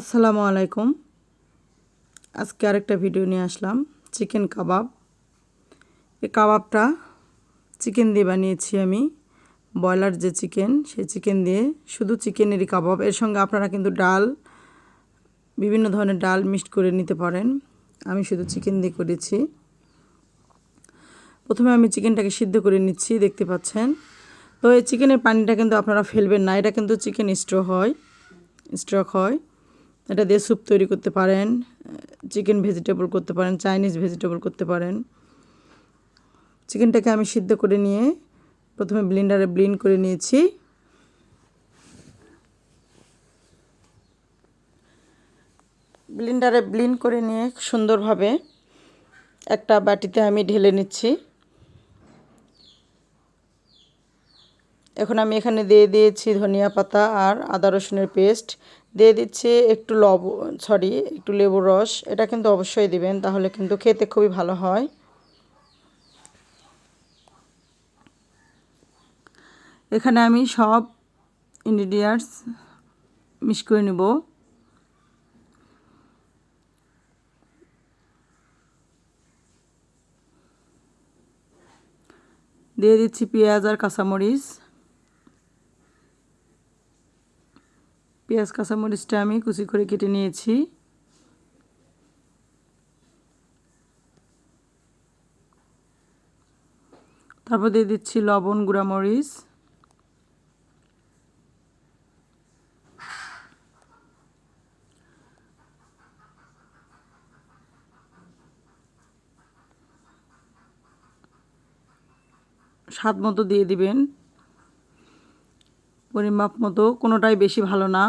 আসসালামু আলাইকুম। আজকে আরেকটা ভিডিও নিয়ে আসলাম, চিকেন কাবাব। এই কাবাবটা চিকেন দিয়ে বানিয়েছি আমি। ব্রয়লার যে চিকেন, সেই চিকেন দিয়ে শুধু চিকেনেরই কাবাব। এর সঙ্গে আপনারা কিন্তু ডাল, বিভিন্ন ধরনের ডাল মিক্সড করে নিতে পারেন। আমি শুধু চিকেন দিয়ে করেছি। প্রথমে আমি চিকেনটাকে সিদ্ধ করে নিচ্ছি, দেখতে পাচ্ছেন। তো এই চিকেনের পানিটা কিন্তু আপনারা ফেলবেন না, এটা কিন্তু চিকেন স্ট্রো হয়, স্ট্রক হয়। এটা দিয়ে স্যুপ তৈরি করতে পারেন চিকেন ভেজিটেবল করতে পারেন চাইনিজ ভেজিটেবল করতে পারেন। চিকেনটাকে আমি সিদ্ধ করে নিয়ে প্রথমে ব্লিন্ডারে ব্লিন করে নিয়েছি। ব্লিন্ডারে ব্লিন করে নিয়ে সুন্দরভাবে একটা বাটিতে আমি ঢেলে নিচ্ছি। এখন আমি এখানে দিয়ে দিয়েছি ধনিয়া পাতা আর আদা রসুনের পেস্ট। দিয়ে দিচ্ছি একটু লব সরি একটু লেবুর রস। এটা কিন্তু অবশ্যই দিবেন, তাহলে কিন্তু খেতে খুবই ভালো হয়। এখানে আমি সব ইনগ্রিডিয়েন্টস মিক্স করে নেব। দিয়ে দিচ্ছি পেঁয়াজ আর কাঁচামরিচ। পেঁয়াজ কাঁচামরিচটা আমি কুচি করে কেটে নিয়েছি। তারপর দিয়ে দিচ্ছি লবণ, গুঁড়ামরিচ। স্বাদ মতো দিয়ে দিবেন। পরিমাপ মতো, কোনোটাই বেশি ভালো না।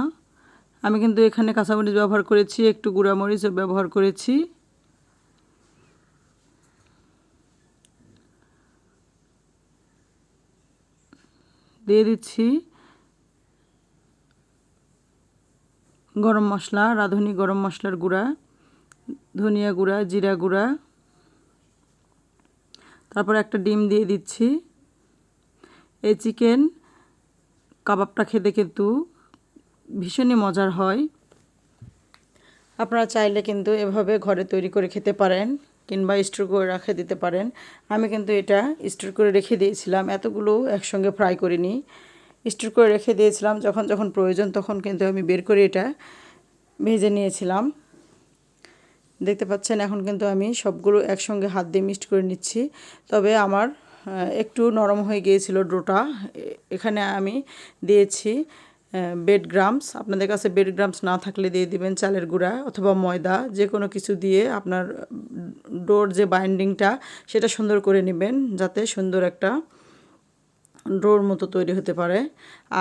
আমি কিন্তু এখানে কাঁচামরিচ ব্যবহার করেছি, একটু গুঁড়ামরিচও ব্যবহার করেছি। দিয়ে দিচ্ছি গরম মশলা, রাঁধুনি গরম মশলার গুঁড়া, ধনিয়া গুঁড়া, জিরা গুঁড়া। তারপর একটা ডিম দিয়ে দিচ্ছি। এই চিকেন কাবাবটা খেতে কিন্তু ভীষণই মজার হয়। আপনারা চাইলে কিন্তু এভাবে ঘরে তৈরি করে খেতে পারেন কিংবা স্টোর করে রেখে দিতে পারেন। আমি কিন্তু এটা স্টোর করে রেখে দিয়েছিলাম, এতগুলো একসঙ্গে ফ্রাই করিনি। স্টোর করে রেখে দিয়েছিলাম, যখন যখন প্রয়োজন তখন কিন্তু আমি বের করে এটা ভেজে নিয়েছিলাম। দেখতে পাচ্ছেন, এখন কিন্তু আমি সবগুলো একসঙ্গে হাত দিয়ে মিক্সড করে নিচ্ছি। তবে আমার একটু নরম হয়ে গিয়েছিল ডোটা। এখানে আমি দিয়েছি বেড গ্রামস আপনাদের কাছে বেড গ্রামস না থাকলে দিয়ে দিবেন চালের গুঁড়া অথবা ময়দা যে কোনো কিছু দিয়ে আপনার ডোর যে বাইন্ডিংটা সেটা সুন্দর করে নেবেন যাতে সুন্দর একটা ডোর মতো তৈরি হতে পারে।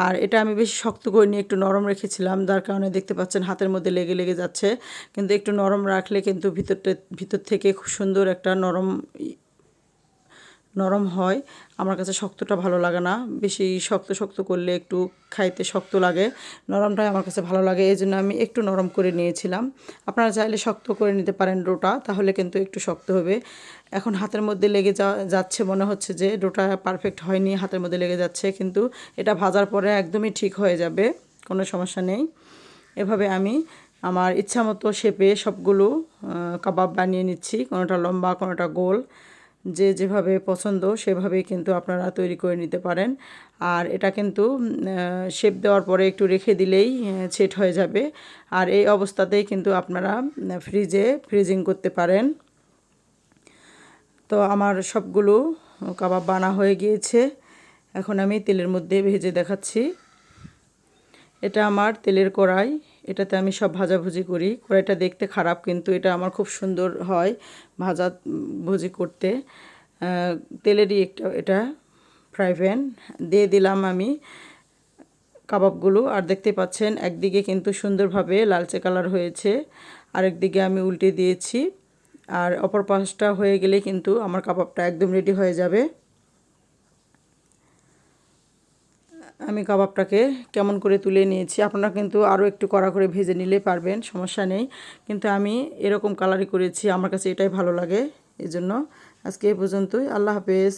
আর এটা আমি বেশি শক্ত করে নিয়ে একটু নরম রেখেছিলাম, যার কারণে দেখতে পাচ্ছেন হাতের মধ্যে লেগে লেগে যাচ্ছে। কিন্তু একটু নরম রাখলে কিন্তু ভিতরটা ভিতর থেকে খুব সুন্দর একটা নরম নরম হয়। আমার কাছে শক্তটা ভালো লাগে না। বেশি শক্ত শক্ত করলে একটু খাইতে শক্ত লাগে। নরমটাই আমার কাছে ভালো লাগে। এই জন্য আমি একটু নরম করে নিয়েছিলাম। আপনারা চাইলে শক্ত করে নিতে পারেন ডোটা, তাহলে কিন্তু একটু শক্ত হবে। এখন হাতের মধ্যে লেগে যাচ্ছে মনে হচ্ছে যে ডোটা পারফেক্ট হয়নি, হাতের মধ্যে লেগে যাচ্ছে। কিন্তু এটা ভাজার পরে একদমই ঠিক হয়ে যাবে, কোনো সমস্যা নেই। এভাবে আমি আমার ইচ্ছা মতো শেপে সবগুলো কাবাব বানিয়ে নিচ্ছি। কোনোটা লম্বা, কোনোটা গোল। যে যেভাবে পছন্দ, সেভাবেই কিন্তু আপনারা তৈরি করে নিতে পারেন। আর এটা কিন্তু শেপ দেওয়ার পরে একটু রেখে দিলেই সেট হয়ে যাবে। আর এই অবস্থাতেই কিন্তু আপনারা ফ্রিজে ফ্রিজিং করতে পারেন। তো আমার সবগুলো কাবাব বানা হয়ে গিয়েছে। এখন আমি তেলের মধ্যে ভেজে দেখাচ্ছি। এটা আমার তেলের কড়াই। এটাতে আমি সব ভাজাভুজি করি। কড়াইটা দেখতে খারাপ, কিন্তু এটা আমার খুব সুন্দর হয় ভাজা ভুজি করতে। তেলেরই একটা, এটা ফ্রাই প্যান দিয়ে দিলাম আমি কাবাবগুলো। আর দেখতে পাচ্ছেন, একদিকে কিন্তু সুন্দরভাবে লালচে কালার হয়েছে, আরেকদিকে আমি উল্টে দিয়েছি। আর অপর পাশটা হয়ে গেলে কিন্তু আমার কাবাবটা একদম রেডি হয়ে যাবে। আমি কাবাবটাকে কেমন করে তুলে নিয়েছি, আপনারা কিন্তু আরও একটু কড়া করে ভেজে নিলে পারবেন, সমস্যা নেই। কিন্তু আমি এরকম কালারই করেছি, আমার কাছে এটাই ভালো লাগে এই জন্য আজকে এ পর্যন্তই, আল্লাহ হাফেজ।